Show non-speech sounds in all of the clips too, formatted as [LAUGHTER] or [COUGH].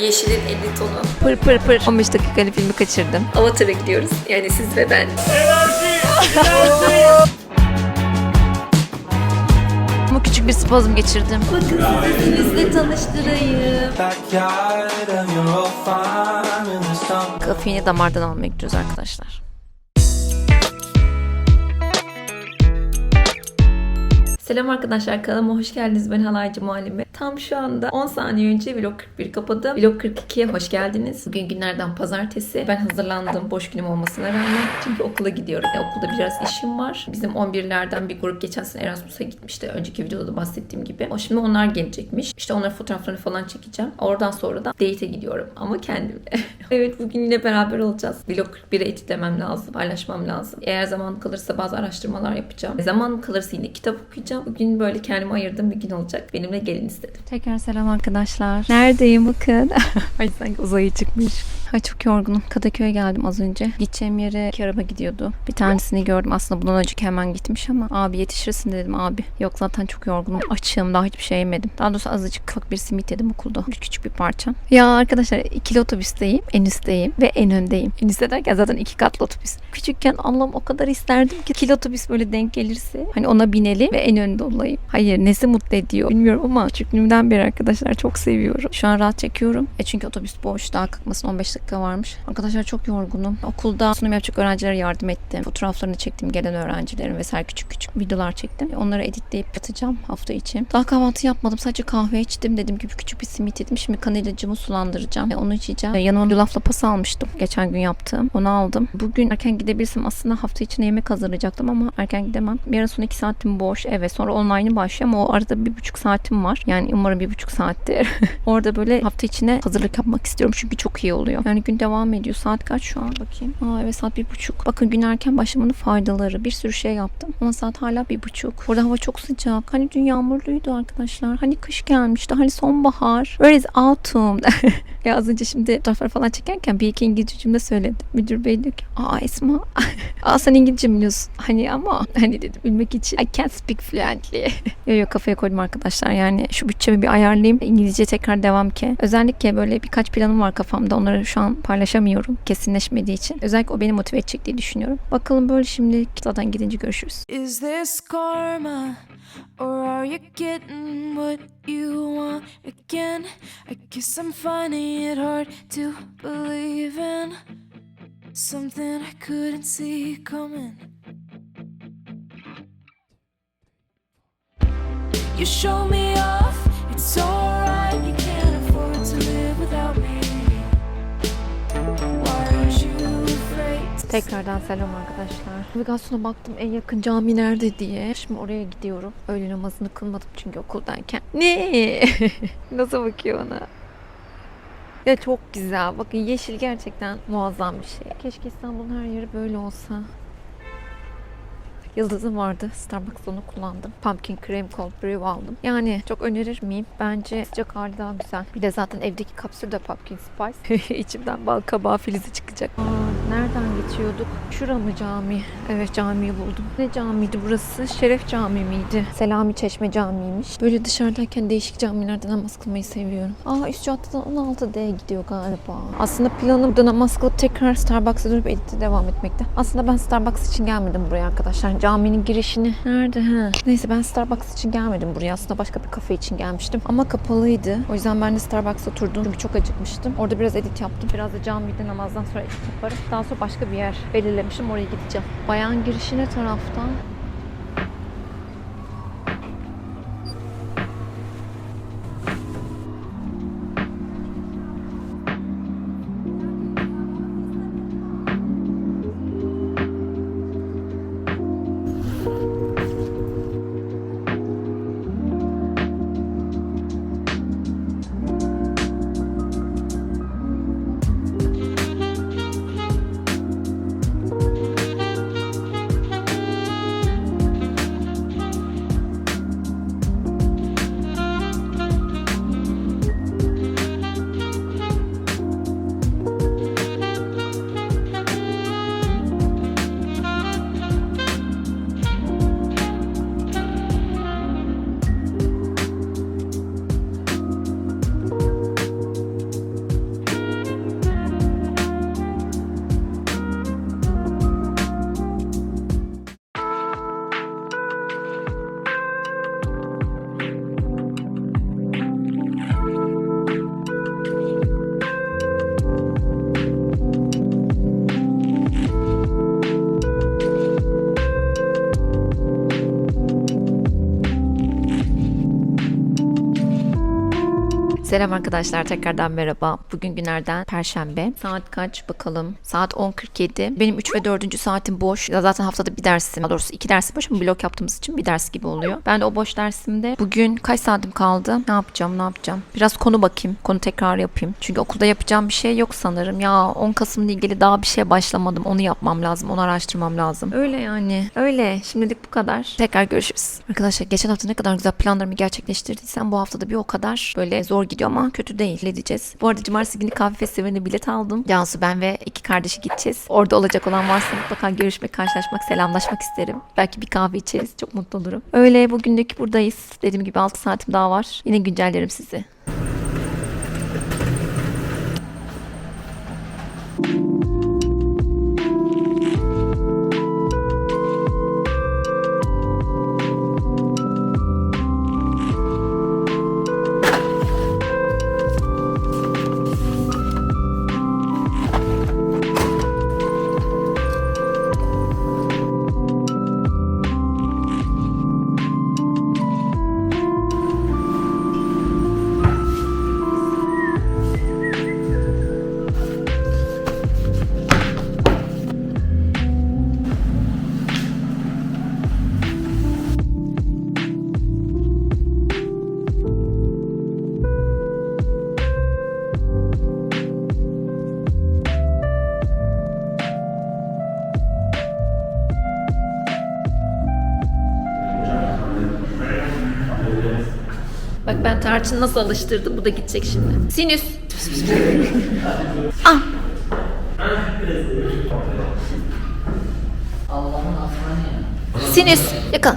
Yeşil'in 50 tonu. Pır pır pır. 15 dakikalık filmi kaçırdım. Avatar'a gidiyoruz. Yani siz ve ben. [LAUGHS] Ama küçük bir spazm geçirdim. Bakın sizi sizinle tanıştırayım. Kafeini damardan almaya gidiyoruz arkadaşlar. Selam arkadaşlar kanalıma hoş geldiniz. Ben Halaycı Muallime. Tam şu anda 10 saniye önce vlog 41 kapadım. Vlog 42'ye hoş geldiniz. Bugün günlerden pazartesi. Ben hazırlandım boş günüm olmasına rağmen. Çünkü okula gidiyorum. E, okulda biraz işim var. Bizim 11'lerden bir grup geçen sene Erasmus'a gitmişti. Önceki videoda da bahsettiğim gibi. O şimdi onlar gelecekmiş. İşte onların fotoğraflarını falan çekeceğim. Oradan sonra da date'e gidiyorum. Ama kendimle. [LAUGHS] evet bugün yine beraber olacağız. Vlog 41'e editlemem lazım. Paylaşmam lazım. Eğer zaman kalırsa bazı araştırmalar yapacağım. Zaman kalırsa yine kitap okuyacağım. Bugün böyle kendime ayırdığım bir gün olacak. Benimle gelin istedim. Tekrar selam arkadaşlar. Neredeyim bakın. [LAUGHS] Ay sanki uzaya çıkmış. Ay çok yorgunum. Kadıköy'e geldim az önce. Gideceğim yere iki araba gidiyordu. Bir tanesini gördüm. Aslında bundan önceki hemen gitmiş ama abi yetişirsin dedim abi. Yok zaten çok yorgunum. Açım. Daha hiçbir şey yemedim. Daha doğrusu azıcık ufak bir simit yedim okulda. Bir küçük bir parça. Ya arkadaşlar ikili otobüsteyim. En üstteyim ve en öndeyim. En üstte derken zaten iki katlı otobüs. Küçükken Allah'ım o kadar isterdim ki ikili otobüs böyle denk gelirse. Hani ona binelim ve en önde olayım. Hayır nesi mutlu ediyor bilmiyorum ama küçüklüğümden beri arkadaşlar çok seviyorum. Şu an rahat çekiyorum. E çünkü otobüs boş. Daha kalkmasın 15 dakika varmış. Arkadaşlar çok yorgunum. Okulda sunum yapacak öğrencilere yardım ettim. Fotoğraflarını çektim gelen öğrencilerin vesaire küçük küçük videolar çektim. Onları editleyip atacağım hafta içi. Daha kahvaltı yapmadım. Sadece kahve içtim. Dediğim gibi küçük bir simit yedim. Şimdi kan ilacımı sulandıracağım. Onu içeceğim. Yanıma yulaf lapası almıştım. Geçen gün yaptığım. Onu aldım. Bugün erken gidebilirsem aslında hafta içine yemek hazırlayacaktım ama erken gidemem. Yarın sonra iki saatim boş. Evet sonra online'ı başlıyor ama o arada bir buçuk saatim var. Yani umarım bir buçuk saattir. [LAUGHS] Orada böyle hafta içine hazırlık yapmak istiyorum çünkü çok iyi oluyor. Yani gün devam ediyor. Saat kaç şu an bakayım. Aa evet saat bir buçuk. Bakın gün erken başlamanın faydaları. Bir sürü şey yaptım. Ama saat hala bir buçuk. Burada hava çok sıcak. Hani dün yağmurluydu arkadaşlar. Hani kış gelmişti. Hani sonbahar. Where is autumn? [LAUGHS] ya az önce şimdi fotoğrafları falan çekerken bir iki İngilizce cümle söyledim. Müdür bey diyor ki aa Esma [LAUGHS] aa sen İngilizce biliyorsun. Hani ama hani dedim bilmek için I can't speak fluently. [LAUGHS] Yok yok kafaya koydum arkadaşlar. Yani şu bütçemi bir ayarlayayım. İngilizce tekrar devam ki. Özellikle böyle birkaç planım var kafamda. Onları şu an paylaşamıyorum. Kesinleşmediği için. Özellikle o beni motive edecek diye düşünüyorum. Bakalım böyle şimdi zaten gidince görüşürüz. Is this karma, or are you getting what you want again? I guess I'm finding it hard to believe in something I couldn't see coming. You show me off, it's alright. You can't afford to live without me. Tekrardan selam arkadaşlar. Navigasyona baktım en yakın cami nerede diye. Şimdi oraya gidiyorum. Öğle namazını kılmadım çünkü okuldayken. Ne? [LAUGHS] Nasıl bakıyor ona? Ya çok güzel. Bakın yeşil gerçekten muazzam bir şey. Keşke İstanbul'un her yeri böyle olsa. Yıldızım vardı. Starbucks onu kullandım. Pumpkin Cream Cold Brew aldım. Yani çok önerir miyim? Bence sıcak hali daha güzel. Bir de zaten evdeki kapsül de Pumpkin Spice. [LAUGHS] İçimden bal kabağı filizi çıkacak. Aa, nereden geçiyorduk? Şura mı cami? Evet camiyi buldum. Ne camiydi burası? Şeref Camii miydi? Selami Çeşme Camii'ymiş. Böyle dışarıdayken değişik camilerde namaz kılmayı seviyorum. Aa üst caddeden 16D'ye gidiyor galiba. Aslında planım da namaz kılıp tekrar Starbucks'a dönüp edite devam etmekte. Aslında ben Starbucks için gelmedim buraya arkadaşlar. Caminin girişini nerede? Ha. Neyse ben Starbucks için gelmedim buraya. Aslında başka bir kafe için gelmiştim. Ama kapalıydı. O yüzden ben de Starbucks'a oturdum. Çünkü çok acıkmıştım. Orada biraz edit yaptım. Biraz da camide namazdan sonra edit yaparım. Daha sonra başka bir yer belirlemişim. Oraya gideceğim. Bayan girişi ne taraftan? Selam arkadaşlar tekrardan merhaba. Bugün günlerden Perşembe. Saat kaç bakalım. Saat 10.47. Benim 3 ve 4. saatim boş. Ya zaten haftada bir dersim. Daha doğrusu iki dersim boş ama blok yaptığımız için bir ders gibi oluyor. Ben de o boş dersimde bugün kaç saatim kaldı? Ne yapacağım ne yapacağım? Biraz konu bakayım. Konu tekrar yapayım. Çünkü okulda yapacağım bir şey yok sanırım. Ya 10 Kasım'la ilgili daha bir şeye başlamadım. Onu yapmam lazım. Onu araştırmam lazım. Öyle yani. Öyle. Şimdilik bu kadar. Tekrar görüşürüz. Arkadaşlar geçen hafta ne kadar güzel planlarımı gerçekleştirdiysem bu haftada bir o kadar böyle zor gidiyor ama kötü değil. Ne diyeceğiz? Bu arada cumartesi günü kahve festivaline bilet aldım. Cansu ben ve iki kardeşi gideceğiz. Orada olacak olan varsa mutlaka görüşmek, karşılaşmak, selamlaşmak isterim. Belki bir kahve içeriz. Çok mutlu olurum. Öyle bugünlük buradayız. Dediğim gibi 6 saatim daha var. Yine güncellerim sizi. Bak ben tarçın nasıl alıştırdım. Bu da gidecek şimdi. Sinüs. ah. Sinüs. Yakal.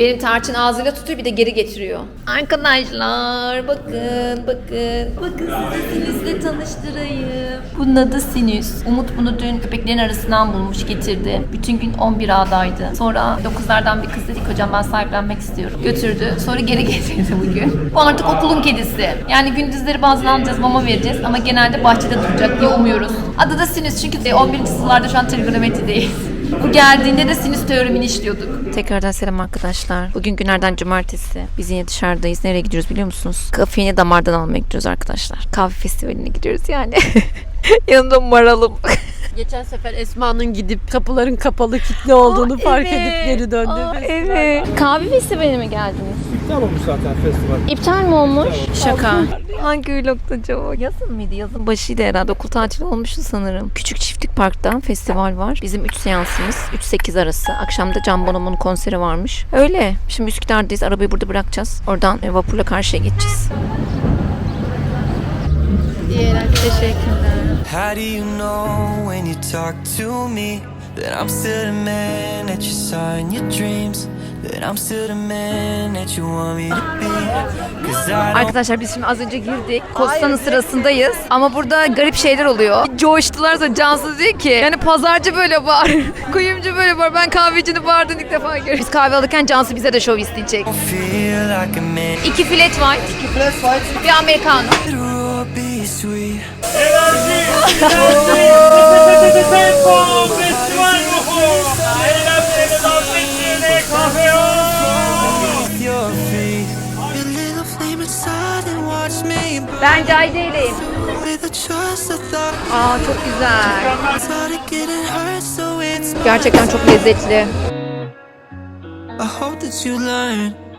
Benim tarçın ağzıyla tutuyor bir de geri getiriyor. Arkadaşlar bakın bakın. Bakın sinüsle tanıştırayım. Bunun adı sinüs. Umut bunu dün köpeklerin arasından bulmuş getirdi. Bütün gün 11 A'daydı. Sonra 9'lardan bir kız dedik hocam ben sahiplenmek istiyorum. Götürdü. Sonra geri [LAUGHS] getirdi bugün. Bu artık okulun kedisi. Yani gündüzleri bazen alacağız mama vereceğiz ama genelde bahçede duracak diye umuyoruz. Adı da sinüs çünkü 11. sınıflarda şu an trigonometrideyiz. Bu geldiğinde de sinüs teoremini işliyorduk. Tekrardan selam arkadaşlar. Bugün günlerden cumartesi. Biz yine dışarıdayız. Nereye gidiyoruz biliyor musunuz? Kafeini damardan almaya gidiyoruz arkadaşlar. Kahve festivaline gidiyoruz yani. [LAUGHS] Yanında maralım. [LAUGHS] Geçen sefer Esma'nın gidip kapıların kapalı kilitli olduğunu fark edip geri döndü. Aa, evet. Kahve festivaline mi geldiniz? Tamam bu zaten festival. İptal mi olmuş? Şaka. Hangi vlogda acaba? Yazın mıydı? Yazın başıydı herhalde. Okul tatili olmuştu sanırım. Küçük Çiftlik Park'ta festival var. Bizim 3 seansımız. 3-8 arası. Akşamda Can Bonomo'nun konseri varmış. Öyle. Şimdi Üsküdar'dayız. Arabayı burada bırakacağız. Oradan e, vapurla karşıya geçeceğiz. Teşekkürler. How do you know when you talk to me that I'm still the man that you saw in your dreams? That I'm still the man that you want me to be? Cause I don't Arkadaşlar biz şimdi az önce girdik. Kostanın sırasındayız. Ama burada garip şeyler oluyor. Bir coştular sonra Cansu diyor ki yani pazarcı böyle bağırır. [LAUGHS] Kuyumcu böyle bağırır. Ben kahvecinin bağırdığını ilk defa görüyorum. Biz kahve alırken Cansu bize de şov isteyecek. feel like a man. İki flat white. İki flat white. Bir americano. Sweet. Feet. Your little flame inside and watch me burn Ben thought Aa çok güzel. Gerçekten çok lezzetli. I hope that you learn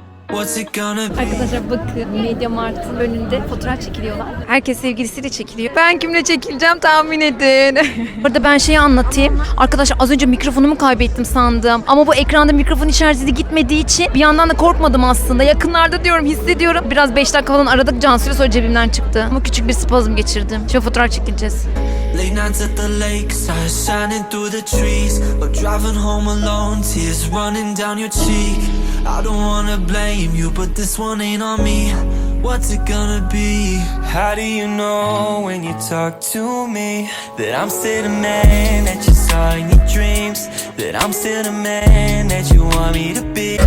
Arkadaşlar bakın Media Markt'ın önünde fotoğraf çekiliyorlar. Herkes sevgilisiyle çekiliyor. Ben kimle çekileceğim tahmin edin. [LAUGHS] Burada ben şeyi anlatayım. Arkadaşlar az önce mikrofonumu kaybettim sandım. Ama bu ekranda mikrofon işareti gitmediği için bir yandan da korkmadım aslında. Yakınlarda diyorum hissediyorum. Biraz 5 dakika falan aradık Cansu'yla sonra cebimden çıktı. Ama küçük bir spazm geçirdim. Şimdi fotoğraf çekileceğiz. Late nights at the lake, stars shining through the trees. But driving home alone, tears running down your cheek. I don't wanna blame you, but this one ain't on me. What's it gonna be? How do you know when you talk to me that I'm still the man that you saw in your dreams? That I'm still the man that you want me to be?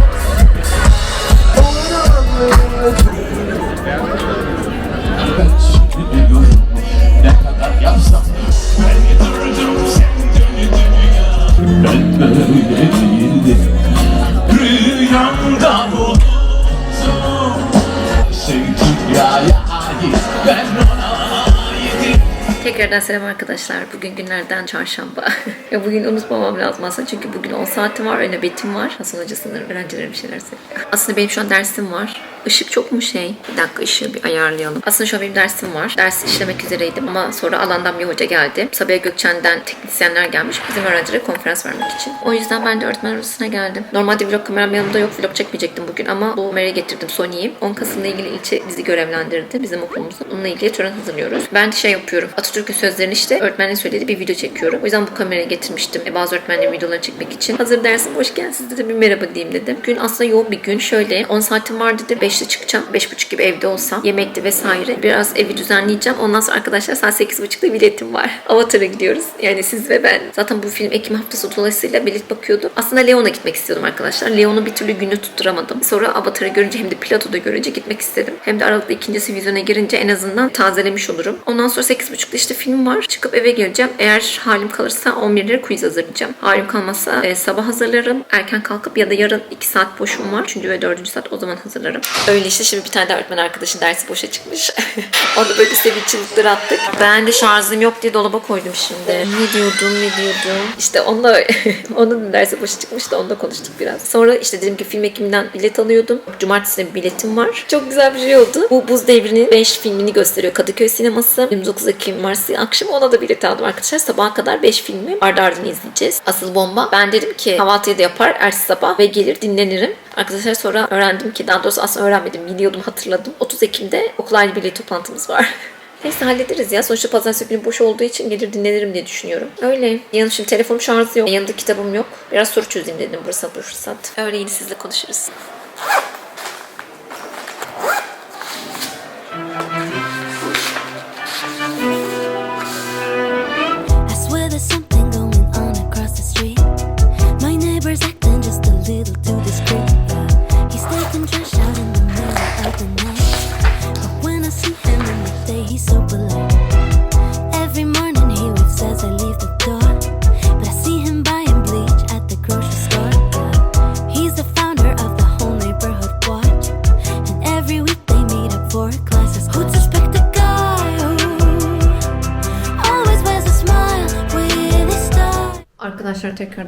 Tekrardan selam arkadaşlar. Bugün günlerden çarşamba. ya [LAUGHS] bugün unutmamam lazım aslında çünkü bugün 10 saatim var ve nöbetim var. Hasan Hoca sanırım öğrencilere bir şeyler söylüyor. Aslında benim şu an dersim var. Işık çok mu şey? Bir dakika ışığı bir ayarlayalım. Aslında şu an benim dersim var. Dersi işlemek üzereydim ama sonra alandan bir hoca geldi. Sabiha Gökçen'den teknisyenler gelmiş bizim öğrencilere konferans vermek için. O yüzden ben de öğretmen odasına geldim. Normalde vlog kameram yanımda yok. Vlog çekmeyecektim bugün ama bu kamerayı getirdim Sony'yi. 10 Kasım'la ilgili ilçe bizi görevlendirdi bizim okulumuzda. Onunla ilgili tören hazırlıyoruz. Ben şey yapıyorum. Atatürk'ün sözlerini işte öğretmenin söylediği bir video çekiyorum. O yüzden bu kamerayı getirmiştim. E, bazı öğretmenlerin videolarını çekmek için. Hazır dersim hoş geldin size de bir merhaba diyeyim dedim. Gün aslında yoğun bir gün. Şöyle 10 saatim var dedi. 5'te çıkacağım. 5.30 gibi evde olsam. Yemekti vesaire. Biraz evi düzenleyeceğim. Ondan sonra arkadaşlar saat 8.30'da biletim var. [LAUGHS] Avatar'a gidiyoruz. Yani siz ve ben. Zaten bu film Ekim haftası dolayısıyla bilet bakıyordum. Aslında Leon'a gitmek istiyordum arkadaşlar. Leon'u bir türlü günü tutturamadım. Sonra Avatar'ı görünce hem de Plato'da görünce gitmek istedim. Hem de Aralık'ta ikincisi vizyona girince en azından tazelemiş olurum. Ondan sonra 8.30'da işte film var. Çıkıp eve geleceğim. Eğer halim kalırsa 11'lere quiz hazırlayacağım. Halim kalmazsa e, sabah hazırlarım. Erken kalkıp ya da yarın 2 saat boşum var. 3. ve 4. saat o zaman hazırlarım. Öyle işte şimdi bir tane daha öğretmen arkadaşın dersi boşa çıkmış. [LAUGHS] Onda böyle sevinçlilikler attık. Ben de şarjım yok diye dolaba koydum şimdi. Ne diyordum ne diyordum. İşte onunla [LAUGHS] onun dersi boşa çıkmış da onda konuştuk biraz. Sonra işte dedim ki film ekiminden bilet alıyordum. Cumartesi bir biletim var. Çok güzel bir şey oldu. Bu Buz Devri'nin 5 filmini gösteriyor Kadıköy Sineması. 29 Ekim Marsi akşam ona da bilet aldım arkadaşlar. Sabaha kadar 5 filmi ardı ardına izleyeceğiz. Asıl bomba. Ben dedim ki kahvaltıyı da yapar ertesi sabah ve gelir dinlenirim. Arkadaşlar sonra öğrendim ki daha doğrusu aslında öğrenmedim. Biliyordum hatırladım. 30 Ekim'de okul aile birliği toplantımız var. [LAUGHS] Neyse hallederiz ya. Sonuçta pazartesi günü boş olduğu için gelir dinlenirim diye düşünüyorum. Öyle. Yanım şimdi telefonum şarjı yok. Yanımda kitabım yok. Biraz soru çözeyim dedim fırsat bu fırsat. Öyle yine sizle konuşuruz.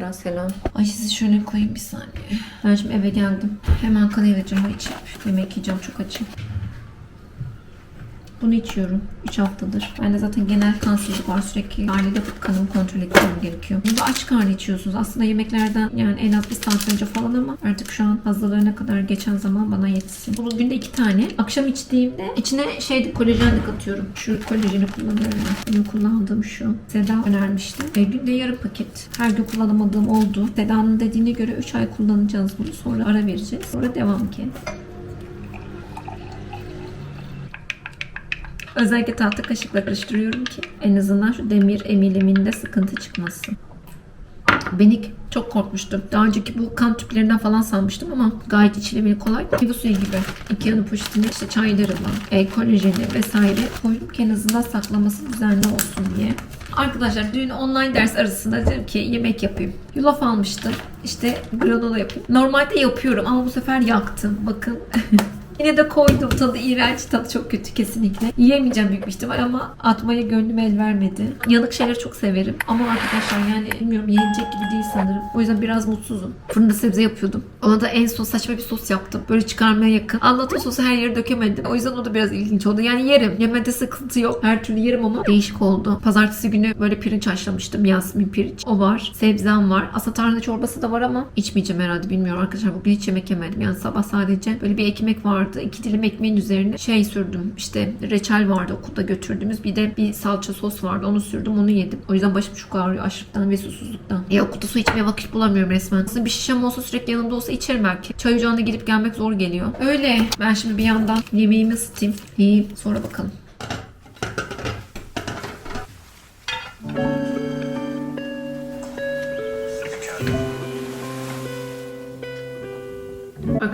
Tekrardan selam. Ay sizi şöyle koyayım bir saniye. Ben şimdi eve geldim. Hemen kahve camı içip yemek yiyeceğim çok açım. Bunu içiyorum 3 haftadır. Bende zaten genel kansızlık var sürekli. Ailede kanımı kontrol etmem gerekiyor. Bunu da aç karnı içiyorsunuz. Aslında yemeklerden yani en az bir saat önce falan ama artık şu an hazırlarına kadar geçen zaman bana yetsin. Bunu günde iki tane. Akşam içtiğimde içine şey kolajen de katıyorum. Şu kolajeni kullanıyorum ben. Benim kullandığım şu. Seda önermişti. E, günde yarım paket. Her gün kullanamadığım oldu. Seda'nın dediğine göre 3 ay kullanacağız bunu. Sonra ara vereceğiz. Sonra devam ki. Özellikle tahta kaşıkla karıştırıyorum ki en azından şu demir emiliminde sıkıntı çıkmasın. Benik çok korkmuştum. Daha önceki bu kan tüplerinden falan sanmıştım ama gayet içilemeli kolay. Meyve suyu gibi. İki yanı poşetine işte çayları var. E, kolajeni vesaire koydum ki en azından saklaması düzenli olsun diye. Arkadaşlar dün online ders arasında dedim ki yemek yapayım. Yulaf almıştım. İşte granola yapayım. Normalde yapıyorum ama bu sefer yaktım. Bakın. [LAUGHS] Yine de koydum. Tadı iğrenç. Tadı çok kötü kesinlikle. Yiyemeyeceğim büyük bir ihtimal ama atmaya gönlüm el vermedi. Yanık şeyleri çok severim. Ama arkadaşlar yani bilmiyorum yenecek gibi değil sanırım. O yüzden biraz mutsuzum. Fırında sebze yapıyordum. Ona da en son saçma bir sos yaptım. Böyle çıkarmaya yakın. Anlatım sosu her yere dökemedim. O yüzden o da biraz ilginç oldu. Yani yerim. Yemede sıkıntı yok. Her türlü yerim ama değişik oldu. Pazartesi günü böyle pirinç haşlamıştım. Yasmin pirinç. O var. Sebzem var. Aslında çorbası da var ama içmeyeceğim herhalde. Bilmiyorum arkadaşlar. Bugün hiç yemek yemedim. Yani sabah sadece böyle bir ekmek vardı. İki dilim ekmeğin üzerine şey sürdüm. İşte reçel vardı okulda götürdüğümüz. Bir de bir salça sos vardı. Onu sürdüm. Onu yedim. O yüzden başım çok ağrıyor. Açlıktan ve susuzluktan. Ya okulda su içmeye vakit bulamıyorum resmen. Aslında bir şişem olsa sürekli yanımda olsa içerim belki. Çay ocağına gidip gelmek zor geliyor. Öyle. Ben şimdi bir yandan yemeğimi ısıtayım. Yiyeyim. Sonra bakalım.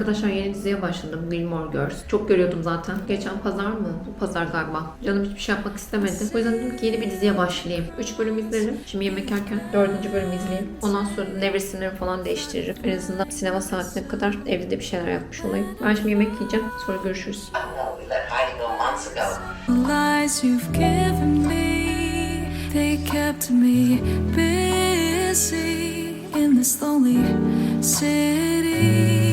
Arkadaşlar yeni diziye başladım. Gilmore Girls. Çok görüyordum zaten. Geçen pazar mı? Bu pazar galiba. Canım hiçbir şey yapmak istemedi. O yüzden dedim ki yeni bir diziye başlayayım. 3 bölüm izlerim. Şimdi yemek yerken 4. bölümü izleyeyim. Ondan sonra nevresimlerimi falan değiştiririm. En azından sinema saatine kadar evde de bir şeyler yapmış olayım. Ben şimdi yemek yiyeceğim. Sonra görüşürüz. Lies you've given me, they kept me busy in this lonely city.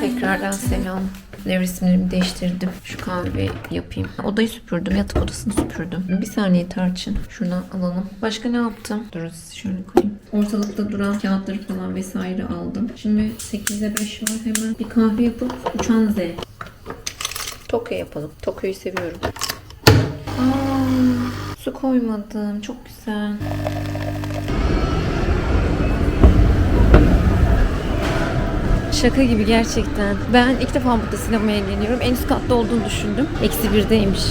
Tekrardan selam. Ev resimlerimi değiştirdim. Şu kahve yapayım. Odayı süpürdüm. Yatak odasını süpürdüm. Bir saniye tarçın. Şuradan alalım. Başka ne yaptım? Durun size şöyle koyayım. Ortalıkta duran kağıtları falan vesaire aldım. Şimdi 8'e 5 var. Hemen bir kahve yapıp uçan Z. Tokyo yapalım. Tokyo'yu seviyorum. Aa, su koymadım. Çok güzel. Şaka gibi gerçekten. Ben ilk defa burada sinemaya geliyorum. En üst katta olduğunu düşündüm. Eksi birdeymiş.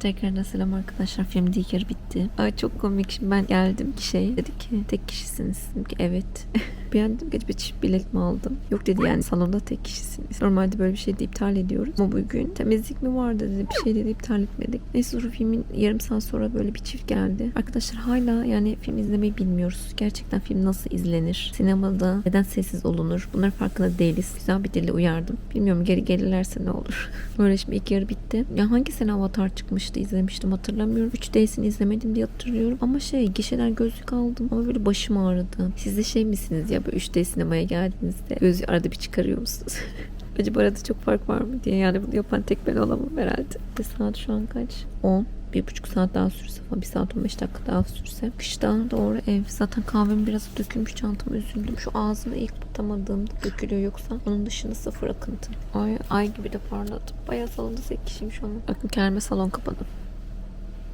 Tekrardan selam arkadaşlar. Film yarı bitti. Ay çok komik. Şimdi ben geldim ki şey dedi ki tek kişisiniz. Dedim ki evet. [LAUGHS] bir ki acaba çift bilet mi aldım? Yok dedi yani salonda tek kişisiniz. Normalde böyle bir şey de iptal ediyoruz. Ama bugün temizlik mi vardı dedi. Bir şey dedi iptal etmedik. Neyse sonra filmin yarım saat sonra böyle bir çift geldi. Arkadaşlar hala yani film izlemeyi bilmiyoruz. Gerçekten film nasıl izlenir? Sinemada neden sessiz olunur? Bunların farkında değiliz. Güzel bir dille uyardım. Bilmiyorum geri gelirlerse ne olur. [LAUGHS] Böyle şimdi ilk yarı bitti. Ya hangi sene Avatar çıkmıştı izlemiştim hatırlamıyorum. 3D'sini izlemedim diye hatırlıyorum. Ama şey gişeler gözlük aldım ama böyle başım ağrıdı. Siz de şey misiniz ya böyle 3D sinemaya geldiğinizde gözlüğü arada bir çıkarıyor musunuz? [LAUGHS] Acaba arada çok fark var mı diye yani bunu yapan tek ben olamam herhalde. De saat şu an kaç? 10. Bir buçuk saat daha sürse falan. Bir saat 15 dakika daha sürse. Kışta doğru ev. Zaten kahvem biraz dökülmüş çantama üzüldüm. Şu ağzını ilk batamadığımda dökülüyor yoksa. Onun dışında sıfır akıntı. Ay, ay gibi de parladım. Bayağı salonda 8 kişiymiş onun. Bakın kendime salon kapadım.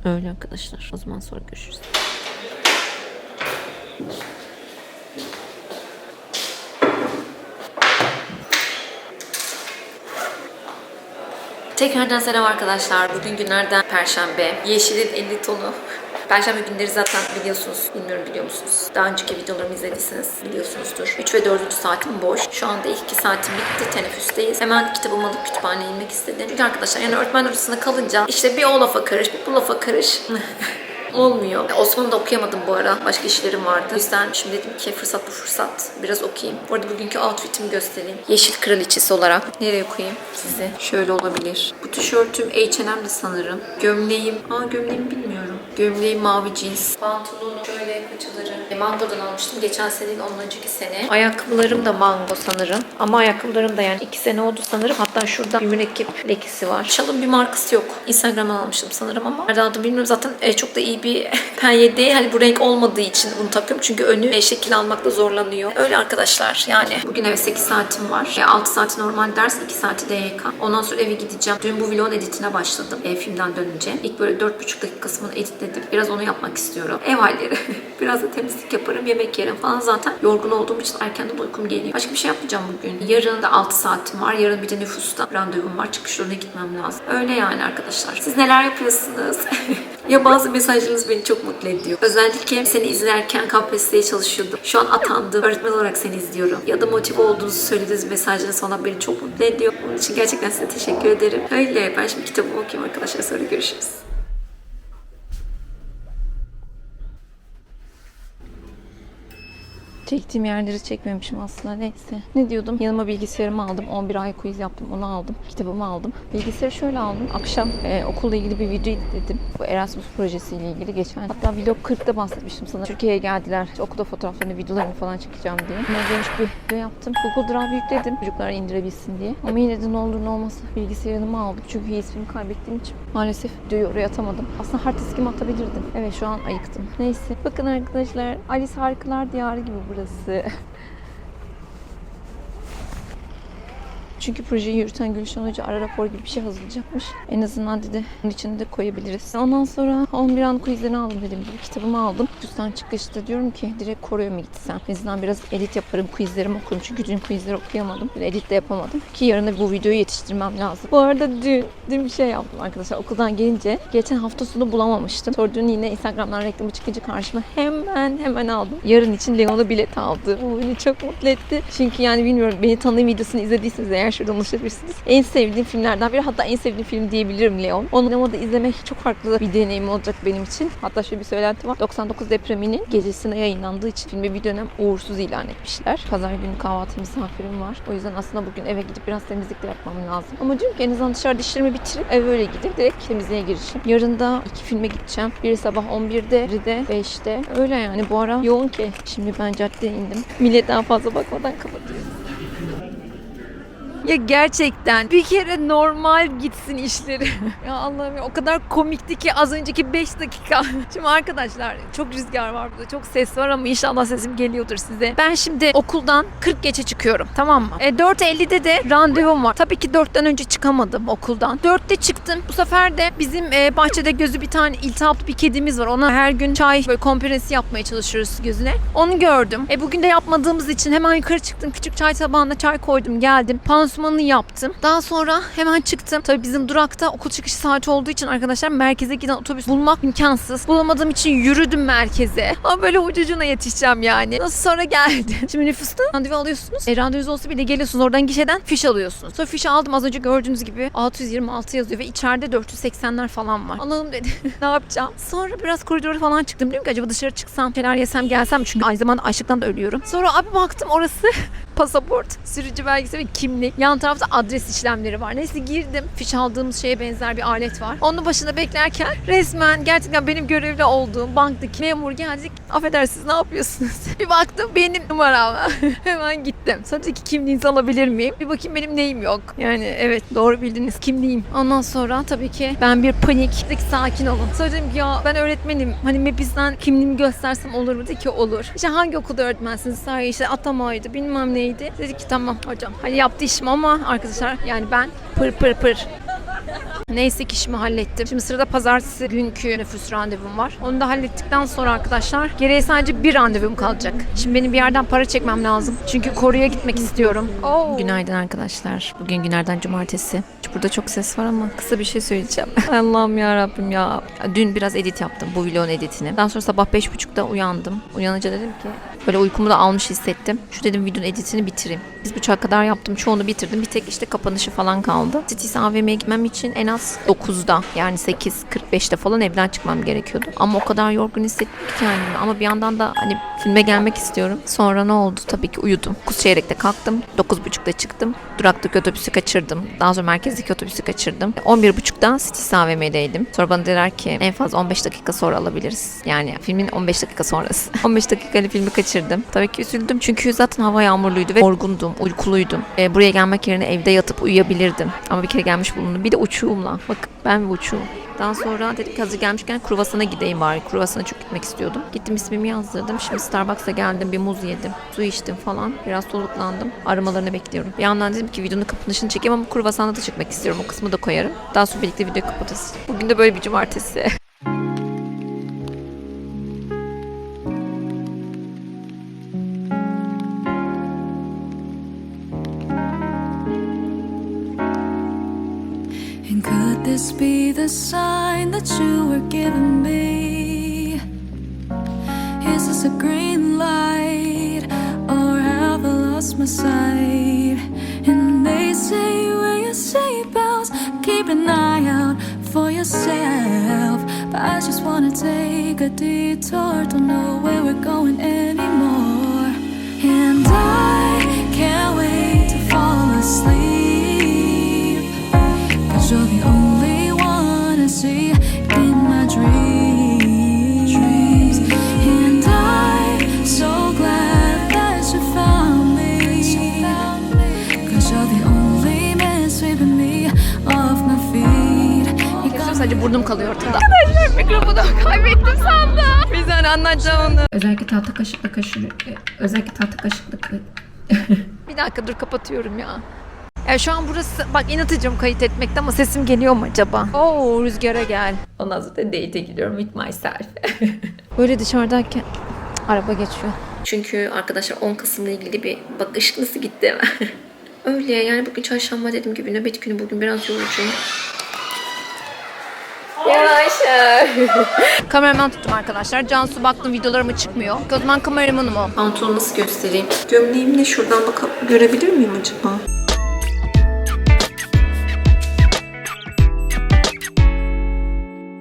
Öyle arkadaşlar. O zaman sonra görüşürüz. Tekrardan selam arkadaşlar. Bugün günlerden Perşembe. Yeşilin 50 tonu. Perşembe günleri zaten biliyorsunuz. Bilmiyorum biliyor musunuz? Daha önceki videolarımı izlediyseniz biliyorsunuzdur. 3 ve 4. saatim boş. Şu anda ilk 2 saatim bitti. Teneffüsteyiz. Hemen kitabımı alıp kütüphaneye inmek istedim. Çünkü arkadaşlar yani öğretmen odasında kalınca işte bir o lafa karış, bir bu lafa karış. [LAUGHS] Olmuyor. Osman'ı da okuyamadım bu ara. Başka işlerim vardı. O yüzden şimdi dedim ki fırsat bu fırsat. Biraz okuyayım. Bu arada bugünkü outfitimi göstereyim. Yeşil kraliçesi olarak. Nereye koyayım size? Şöyle olabilir. Bu tişörtüm H&M'di sanırım. Gömleğim. Aa gömleğimi bilmiyorum. Gömleğim mavi cins. Pantolonu şöyle paçaları. E, Mango'dan almıştım. Geçen sene değil, ondan sene. Ayakkabılarım da mango sanırım. Ama ayakkabılarım da yani iki sene oldu sanırım. Hatta şurada bir mürekkep lekesi var. Şalın bir markası yok. Instagram'dan almıştım sanırım ama. Nerede aldım bilmiyorum. Zaten e, çok da iyi bir [LAUGHS] penye değil. Hani bu renk olmadığı için bunu takıyorum. Çünkü önü e, şekil almakta zorlanıyor. Öyle arkadaşlar. Yani bugün eve 8 saatim var. E, 6 saati normal ders, 2 saati DYK. Ondan sonra eve gideceğim. Dün bu vlogun editine başladım. E, filmden dönünce. İlk böyle 4,5 dakikasını editledim. Biraz onu yapmak istiyorum. Ev halleri. [LAUGHS] Biraz da temizlik yaparım. Yemek yerim falan. Zaten yorgun olduğum için erkenden uykum geliyor. Başka bir şey yapmayacağım bugün. Yarın da 6 saatim var. Yarın bir de nüfusta randevum var. Çıkış yoluna gitmem lazım. Öyle yani arkadaşlar. Siz neler yapıyorsunuz? [LAUGHS] ya bazı mesajlarınız beni çok mutlu ediyor. Özellikle seni izlerken KPSS'ye çalışıyordum. Şu an atandım. Öğretmen olarak seni izliyorum. Ya da motive olduğunuzu söylediğiniz mesajlarınız falan beni çok mutlu ediyor. Bunun için gerçekten size teşekkür ederim. Öyle. Ben şimdi kitabımı okuyayım arkadaşlar. Sonra görüşürüz. Çektiğim yerleri çekmemişim aslında neyse. Ne diyordum? Yanıma bilgisayarımı aldım. 11 ay quiz yaptım. Onu aldım. Kitabımı aldım. Bilgisayarı şöyle aldım. Akşam e, okulla ilgili bir video izledim. Bu Erasmus projesiyle ilgili geçen. Hatta vlog 40'da bahsetmiştim sana. Türkiye'ye geldiler. İşte okulda fotoğraflarını, videolarını falan çekeceğim diye. Ama geniş bir video yaptım. Google Drive yükledim. Çocuklar indirebilsin diye. Ama yine de ne olur ne olmaz bilgisayarımı aldım. Çünkü ismimi kaybettiğim için maalesef videoyu oraya atamadım. Aslında hard diskimi atabilirdim. Evet şu an ayıktım. Neyse. Bakın arkadaşlar Alice Harikalar Diyarı gibi burası. burası. Çünkü projeyi yürüten Gülşen Hoca ara rapor gibi bir şey hazırlayacakmış. En azından dedi bunun içine de koyabiliriz. Ondan sonra 11 an quizlerini aldım dediğim gibi. Kitabımı aldım. Üstten çıkışta diyorum ki direkt Kore'ye mi gitsem? En azından biraz edit yaparım. Quizlerimi okurum. Çünkü dün quizleri okuyamadım. Edit de yapamadım. Ki yarın da bu videoyu yetiştirmem lazım. Bu arada dün, dün bir şey yaptım arkadaşlar. Okuldan gelince geçen hafta sonu bulamamıştım. Sonra dün yine Instagram'dan reklamı çıkınca karşıma hemen hemen aldım. Yarın için Leon'a bilet aldı. Bu beni çok mutlu etti. Çünkü yani bilmiyorum beni tanıyın videosunu izlediyseniz eğer şuradan ulaşabilirsiniz. En sevdiğim filmlerden biri hatta en sevdiğim film diyebilirim Leon. Onu sinemada izlemek çok farklı bir deneyim olacak benim için. Hatta şöyle bir söylenti var. 99 depreminin gecesine yayınlandığı için filmi bir dönem uğursuz ilan etmişler. Pazar günü kahvaltı misafirim var. O yüzden aslında bugün eve gidip biraz temizlik de yapmam lazım. Ama diyorum ki en azından dışarıda işlerimi bitirip eve öyle gidip direkt temizliğe girişim. Yarın da iki filme gideceğim. Biri sabah 11'de, biri de 5'te. Öyle yani bu ara yoğun ki. Şimdi ben caddeye indim. Millet daha fazla bakmadan kapatıyor. Ya gerçekten bir kere normal gitsin işleri. [LAUGHS] ya Allah'ım ya, o kadar komikti ki az önceki 5 dakika. [LAUGHS] Şimdi arkadaşlar çok rüzgar var burada. Çok ses var ama inşallah sesim geliyordur size. Ben şimdi okuldan 40 geçe çıkıyorum. Tamam mı? E, 4.50'de de randevum var. Tabii ki 4'ten önce çıkamadım okuldan. 4'te çıktım. Bu sefer de bizim e, bahçede gözü bir tane iltihaplı bir kedimiz var. Ona her gün çay böyle kompresi yapmaya çalışıyoruz gözüne. Onu gördüm. E, bugün de yapmadığımız için hemen yukarı çıktım. Küçük çay tabağına çay koydum. Geldim. Pansumanını yaptım. Daha sonra hemen çıktım. Tabii bizim durakta okul çıkış saati olduğu için arkadaşlar merkeze giden otobüs bulmak imkansız. Bulamadığım için yürüdüm merkeze. Ama böyle ucucuna yetişeceğim yani. Nasıl sonra geldi. [LAUGHS] Şimdi nüfusta randevu alıyorsunuz. E, randevunuz olsa bile geliyorsunuz oradan gişeden fiş alıyorsunuz. Sonra fişi aldım az önce gördüğünüz gibi 626 yazıyor ve içeride 480'ler falan var. Allah'ım dedi [LAUGHS] ne yapacağım? Sonra biraz koridora falan çıktım. Dedim ki acaba dışarı çıksam şeyler yesem gelsem çünkü aynı zamanda açlıktan da ölüyorum. Sonra abi baktım orası [LAUGHS] pasaport, sürücü belgesi ve kimlik. Yan tarafta adres işlemleri var. Neyse girdim. Fiş aldığımız şeye benzer bir alet var. Onun başında beklerken resmen gerçekten benim görevli olduğum banktaki memur geldi. Affedersiniz ne yapıyorsunuz? [LAUGHS] bir baktım benim numaram. [LAUGHS] Hemen gittim. Sonra ki kimliğinizi alabilir miyim? Bir bakayım benim neyim yok. Yani evet doğru bildiniz kimliğim. Ondan sonra tabii ki ben bir panik. Dedi ki sakin olun. Sonra ki ya ben öğretmenim. Hani MEP'izden kimliğimi göstersem olur mu? Dedi ki olur. İşte hangi okulda öğretmensiniz? Sahi işte atamaydı bilmem neydi. Dedi ki tamam hocam. Hani yaptı işim ama arkadaşlar yani ben pır pır pır Neyse ki işimi hallettim. Şimdi sırada pazartesi günkü nüfus randevum var. Onu da hallettikten sonra arkadaşlar geriye sadece bir randevum kalacak. Şimdi benim bir yerden para çekmem lazım. Çünkü koruya gitmek istiyorum. Günaydın arkadaşlar. Bugün günlerden cumartesi. Burada çok ses var ama kısa bir şey söyleyeceğim. [LAUGHS] Allah'ım ya Rabbim ya. Dün biraz edit yaptım bu vlogun editini. Daha sonra sabah 5.30'da uyandım. Uyanınca dedim ki böyle uykumu da almış hissettim. Şu dedim videonun editini bitireyim. Biz buçuğa kadar yaptım. Çoğunu bitirdim. Bir tek işte kapanışı falan kaldı. Cities AVM'ye gitmem için en az 9'da yani 8.45'te falan evden çıkmam gerekiyordu. Ama o kadar yorgun hissettim ki kendimi. Ama bir yandan da hani filme gelmek istiyorum. Sonra ne oldu? Tabii ki uyudum. 9 çeyrekte kalktım. 9.30'da çıktım. Duraktaki otobüsü kaçırdım. Daha sonra merkezdeki otobüsü kaçırdım. 11.30'da Cities AVM'deydim. Sonra bana dediler ki en fazla 15 dakika sonra alabiliriz. Yani filmin 15 dakika sonrası. [LAUGHS] 15 dakikalık filmi kaçırdım. Tabii ki üzüldüm çünkü zaten hava yağmurluydu ve yorgundum, uykuluydum. E, buraya gelmek yerine evde yatıp uyuyabilirdim. Ama bir kere gelmiş bulundum. Bir de uçuğumla. Bak ben uçuğum. Daha sonra dedik ki hazır gelmişken Kruvasan'a gideyim bari. Kruvasan'a çok gitmek istiyordum. Gittim ismimi yazdırdım. Şimdi Starbucks'a geldim. Bir muz yedim. Su içtim falan. Biraz soluklandım. Aramalarını bekliyorum. Bir yandan dedim ki videonun kapanışını çekeyim ama Kruvasan'da da çıkmak istiyorum. O kısmı da koyarım. Daha sonra birlikte videoyu kapatırız. Bugün de böyle bir cumartesi. [LAUGHS] this be the sign that you were giving me? Is this a green light, or have I lost my sight? And they say wear your seatbelts, keep an eye out for yourself. But I just wanna take a detour, don't know where we're going anymore. And I can't wait to fall asleep. See in my dreams. And I'm so glad that you found me. Cause you're the only man sweeping me off my feet. You got Sadece burnum kalıyor ortada. [LAUGHS] Arkadaşlar mikrofonu kaybettim sandım. Bir saniye anlatacağım onu. Özellikle tahta kaşıkla kaşır, özellikle tahta kaşıkla [LAUGHS] Bir dakika dur kapatıyorum ya. Ya şu an burası bak inatıcım kayıt etmekte ama sesim geliyor mu acaba? Oo rüzgara gel. Ondan sonra da date'e gidiyorum with myself. [LAUGHS] Böyle dışarıdayken araba geçiyor. Çünkü arkadaşlar 10 Kasım'la ilgili bir bak ışık nasıl gitti hemen. [LAUGHS] Öyle yani bugün çarşamba dediğim gibi nöbet günü bugün biraz yorucu. Yavaş. [LAUGHS] Kameraman tuttum arkadaşlar. Cansu baktım videolarıma çıkmıyor. O zaman kameramanım o. Pantolonu nasıl göstereyim? Gömleğimle şuradan bakıp görebilir miyim acaba?